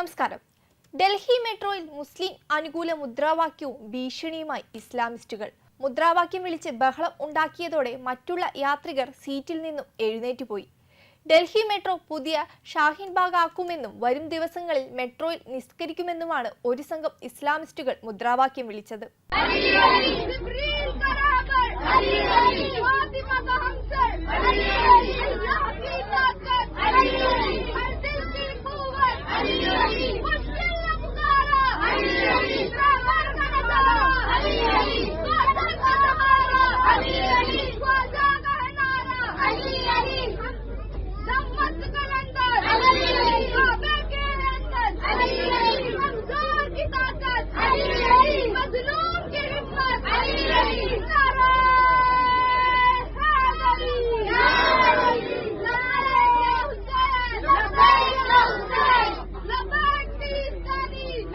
നമസ്കാരം. ഡൽഹി മെട്രോയിൽ മുസ്ലിം അനുകൂല മുദ്രാവാക്യവും ഭീഷണിയുമായി ഇസ്ലാമിസ്റ്റുകൾ. മുദ്രാവാക്യം വിളിച്ച് ബഹളം ഉണ്ടാക്കിയതോടെ മറ്റുള്ള യാത്രികർ സീറ്റിൽ നിന്നും എഴുന്നേറ്റ് പോയി. ഡൽഹി മെട്രോ പുതിയ ഷാഹിൻ ബാഗ് ആക്കുമെന്നും വരും ദിവസങ്ങളിൽ മെട്രോയിൽ നിസ്കരിക്കുമെന്നുമാണ് ഒരു സംഘം ഇസ്ലാമിസ്റ്റുകൾ മുദ്രാവാക്യം വിളിച്ചത്.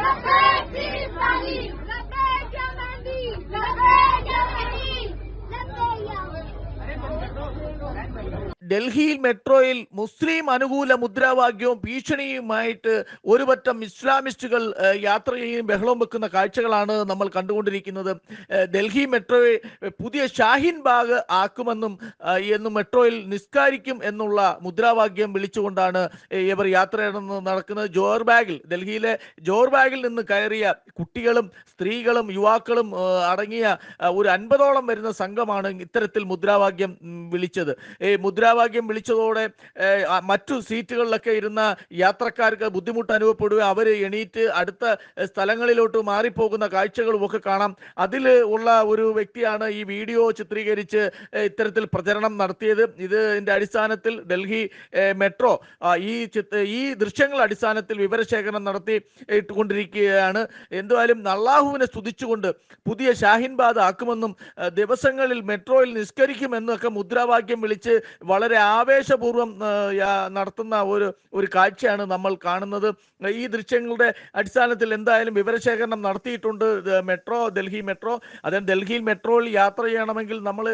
Thank you. ഡൽഹിയിൽ മെട്രോയിൽ മുസ്ലിം അനുകൂല മുദ്രാവാക്യവും ഭീഷണിയുമായിട്ട് ഒരുപറ്റം ഇസ്ലാമിസ്റ്റുകൾ യാത്ര ചെയ്യുകയും ബഹളവും വെക്കുന്ന കാഴ്ചകളാണ് നമ്മൾ കണ്ടുകൊണ്ടിരിക്കുന്നത്. ഡൽഹി മെട്രോയെ പുതിയ ഷാഹിൻ ബാഗ് ആക്കുമെന്നും എന്നും മെട്രോയിൽ നിസ്കാരിക്കും എന്നുള്ള മുദ്രാവാക്യം വിളിച്ചുകൊണ്ടാണ് ഇവർ യാത്ര നടക്കുന്നത്. ജോർ ബാഗിൽ ഡൽഹിയിലെ ജോർ ബാഗിൽ നിന്ന് കയറിയ കുട്ടികളും സ്ത്രീകളും യുവാക്കളും അടങ്ങിയ ഒരു അൻപതോളം വരുന്ന സംഘമാണ് ഇത്തരത്തിൽ മുദ്രാവാക്യം വിളിച്ചത്. ഈ മുദ്രാവാക്യം വിളിച്ചതോടെ മറ്റു സീറ്റുകളിലൊക്കെ ഇരുന്ന യാത്രക്കാർക്ക് ബുദ്ധിമുട്ട് അനുഭവപ്പെടുകയും അവർ എണീറ്റ് അടുത്ത സ്ഥലങ്ങളിലോട്ട് മാറിപ്പോകുന്ന കാഴ്ചകളും ഒക്കെ കാണാം. അതിൽ ഉള്ള ഒരു വ്യക്തിയാണ് ഈ വീഡിയോ ചിത്രീകരിച്ച് ഇത്തരത്തിൽ പ്രചരണം നടത്തിയത്. ഇതിന്റെ അടിസ്ഥാനത്തിൽ ഡൽഹി മെട്രോ ഈ ഈ ദൃശ്യങ്ങൾ അടിസ്ഥാനത്തിൽ വിവരശേഖരണം നടത്തി ഇട്ടുകൊണ്ടിരിക്കുകയാണ്. എന്തായാലും അള്ളാഹുവിനെ സ്തുതിച്ചുകൊണ്ട് പുതിയ ഷാഹിൻബാദ് ആക്കുമെന്നും ദിവസങ്ങളിൽ മെട്രോയിൽ നിസ്കരിക്കുമെന്നും ഒക്കെ മുദ്രാവാക്യം വിളിച്ച് വളരെ ആവേശപൂർവം നടത്തുന്ന ഒരു ഒരു കാഴ്ചയാണ് നമ്മൾ കാണുന്നത്. ഈ ദൃശ്യങ്ങളുടെ അടിസ്ഥാനത്തിൽ എന്തായാലും വിവരശേഖരണം നടത്തിയിട്ടുണ്ട്. Metro Delhi metro. അതായത് ഡൽഹിയിൽ മെട്രോയിൽ യാത്ര ചെയ്യണമെങ്കിൽ നമ്മൾ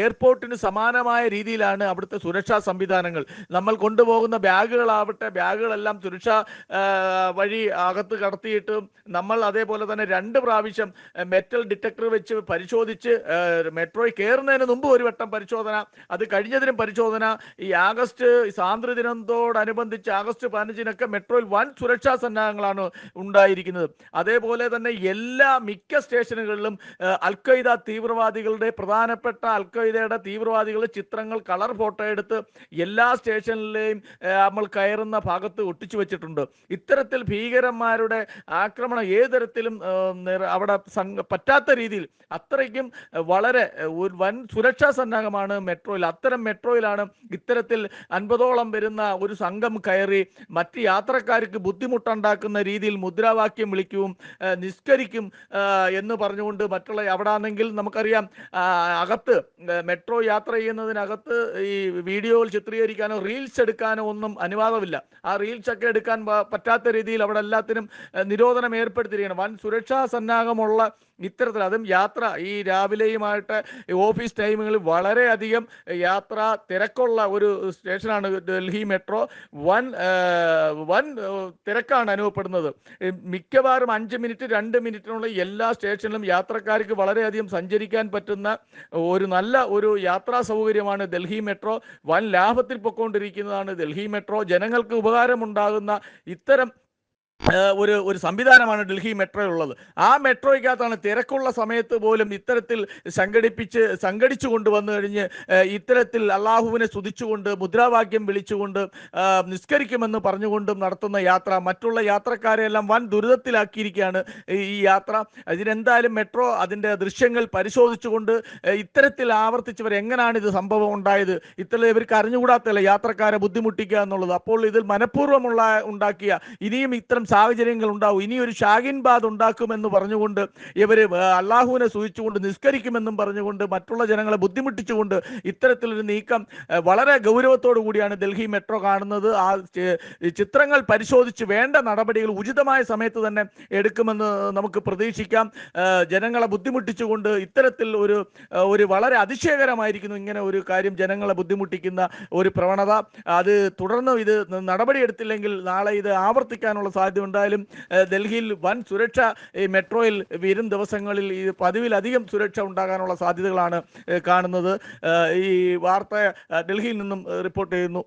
എയർപോർട്ടിന് സമാനമായ രീതിയിലാണ് അവിടുത്തെ സുരക്ഷാ സംവിധാനങ്ങൾ. നമ്മൾ കൊണ്ടുപോകുന്ന ബാഗുകളാവട്ടെ ബാഗുകളെല്ലാം സുരക്ഷാ വഴി അകത്ത് കടത്തിയിട്ട് നമ്മൾ അതേപോലെ തന്നെ രണ്ട് പ്രാവശ്യം മെറ്റൽ ഡിറ്റക്ടർ വെച്ച് പരിശോധിച്ച് മെട്രോയിൽ കയറുന്നതിന് മുമ്പ് ഒരു വട്ടം പരിശോധന അത് കഴിഞ്ഞതിനും പരിശോധന ഈ ആഗസ്റ്റ് സ്വാതന്ത്ര്യ ദിനത്തോടനുബന്ധിച്ച് ആഗസ്റ്റ് പതിനഞ്ചിനൊക്കെ മെട്രോയിൽ വൻ സുരക്ഷാ സന്നാഹങ്ങളാണ് ഉണ്ടായിരിക്കുന്നത്. അതേപോലെ തന്നെ എല്ലാ മിക്ക സ്റ്റേഷനുകളിലും ആ, അൽ ഖ്വയ്ദ തീവ്രവാദികളുടെ പ്രധാനപ്പെട്ട അൽ ഖ്വയ്ദയുടെ തീവ്രവാദികളുടെ ചിത്രങ്ങൾ കളർ ഫോട്ടോ എടുത്ത് എല്ലാ സ്റ്റേഷനിലെയും നമ്മൾ കയറുന്ന ഭാഗത്ത് ഒട്ടിച്ചു വെച്ചിട്ടുണ്ട്. ഇത്തരത്തിൽ ഭീകരന്മാരുടെ ആക്രമണം ഏത് തരത്തിലും അവിടെ പറ്റാത്ത രീതിയിൽ അത്രയ്ക്കും വളരെ വൻ സുരക്ഷാ സന്നാഹമാണ് മെട്രോയിൽ. അത്തരം മെട്രോയിലാണ് ഇത്തരത്തിൽ അൻപതോളം വരുന്ന ഒരു സംഘം കയറി മറ്റ് യാത്രക്കാർക്ക് ബുദ്ധിമുട്ടുണ്ടാക്കുന്ന രീതിയിൽ മുദ്രാവാക്യം വിളിക്കും നിസ്കരിക്കും എന്ന് പറഞ്ഞുകൊണ്ട് മറ്റുള്ള അവിടെ ആണെങ്കിൽ നമുക്കറിയാം അകത്ത് മെട്രോ യാത്ര ചെയ്യുന്നതിനകത്ത് ഈ വീഡിയോയിൽ ചിത്രീകരിക്കാനോ റീൽസ് എടുക്കാനോ ഒന്നും അനുവാദമില്ല. ആ റീൽസ് ഒക്കെ എടുക്കാൻ പറ്റാത്ത രീതിയിൽ അവിടെ എല്ലാത്തിനും നിരോധനം ഏർപ്പെടുത്തിയിരിക്കണം വൻ സുരക്ഷാ സന്നാഹമുള്ള ഇത്തരത്തിൽ അതും യാത്ര ഈ രാവിലെയുമായിട്ട് ഓഫീസ് ടൈമുകളിൽ വളരെയധികം യാത്ര തിരക്കുള്ള ഒരു സ്റ്റേഷനാണ് ഡൽഹി മെട്രോ. വൻ വൻ തിരക്കാണ് അനുഭവപ്പെടുന്നത്. മിക്കവാറും അഞ്ച് മിനിറ്റ് രണ്ട് മിനിറ്റിനുള്ള എല്ലാ സ്റ്റേഷനിലും യാത്രക്കാർക്ക് വളരെയധികം സഞ്ചരിക്കാൻ പറ്റുന്ന ഒരു നല്ല ഒരു യാത്രാ സൗകര്യമാണ് ഡൽഹി മെട്രോ. വൻ ലാഭത്തിൽ പൊക്കോണ്ടിരിക്കുന്നതാണ് ഡൽഹി മെട്രോ. ജനങ്ങൾക്ക് ഉപകാരമുണ്ടാകുന്ന ഇത്തരം ഒരു ഒരു സംവിധാനമാണ് ഡൽഹി മെട്രോ ഉള്ളത്. ആ മെട്രോയ്ക്കകത്താണ് തിരക്കുള്ള സമയത്ത് പോലും ഇത്തരത്തിൽ സംഘടിപ്പിച്ച് സംഘടിച്ചു കൊണ്ടുവന്നു കഴിഞ്ഞ് ഇത്തരത്തിൽ അള്ളാഹുവിനെ സ്തുതിച്ചുകൊണ്ട് മുദ്രാവാക്യം വിളിച്ചുകൊണ്ട് നിസ്കരിക്കുമെന്ന് പറഞ്ഞുകൊണ്ടും നടത്തുന്ന യാത്ര മറ്റുള്ള യാത്രക്കാരെയെല്ലാം വൻ ദുരിതത്തിലാക്കിയിരിക്കുകയാണ് ഈ യാത്ര. ഇതിനെന്തായാലും മെട്രോ അതിന്റെ ദൃശ്യങ്ങൾ പരിശോധിച്ചുകൊണ്ട് ഇത്തരത്തിൽ ആവർത്തിച്ചവർ എങ്ങനെയാണ് ഇത് സംഭവം ഉണ്ടായത്? ഇത്തരം ഇവർക്ക് അറിഞ്ഞുകൂടാത്തല്ല യാത്രക്കാരെ ബുദ്ധിമുട്ടിക്കുക എന്നുള്ളത്? അപ്പോൾ ഇതിൽ മനഃപൂർവമുള്ള ഉണ്ടാക്കിയ ഇനിയും ഇത്തരം സാഹചര്യങ്ങൾ ഉണ്ടാവും. ഇനി ഒരു ഷാഗിൻ ബാദ് ഉണ്ടാക്കുമെന്ന് പറഞ്ഞുകൊണ്ട് ഇവർ അള്ളാഹുവിനെ സൂചിച്ചുകൊണ്ട് നിസ്കരിക്കുമെന്നും പറഞ്ഞുകൊണ്ട് മറ്റുള്ള ജനങ്ങളെ ബുദ്ധിമുട്ടിച്ചുകൊണ്ട് ഇത്തരത്തിലൊരു നീക്കം വളരെ ഗൗരവത്തോടു കൂടിയാണ് ഡൽഹി മെട്രോ കാണുന്നത്. ആ ചിത്രങ്ങൾ പരിശോധിച്ച് വേണ്ട നടപടികൾ ഉചിതമായ സമയത്ത് തന്നെ എടുക്കുമെന്ന് നമുക്ക് പ്രതീക്ഷിക്കാം. ജനങ്ങളെ ബുദ്ധിമുട്ടിച്ചുകൊണ്ട് ഇത്തരത്തിൽ ഒരു ഒരു വളരെ അതിശയകരമായിരിക്കുന്നു ഇങ്ങനെ ഒരു കാര്യം ജനങ്ങളെ ബുദ്ധിമുട്ടിക്കുന്ന ഒരു പ്രവണത. അത് തുടർന്ന് ഇത് നടപടിയെടുത്തില്ലെങ്കിൽ നാളെ ഇത് ആവർത്തിക്കാനുള്ള സാധ്യത സാധ്യതയുണ്ടായാലും ഉണ്ടായാലും ഡൽഹിയിൽ വൻ സുരക്ഷ ഈ മെട്രോയിൽ വരും ദിവസങ്ങളിൽ ഈ പതിവിലധികം സുരക്ഷ ഉണ്ടാകാനുള്ള സാധ്യതകളാണ് കാണുന്നത്. ഈ വാർത്ത ഡൽഹിയിൽ നിന്നും റിപ്പോർട്ട് ചെയ്യുന്നു.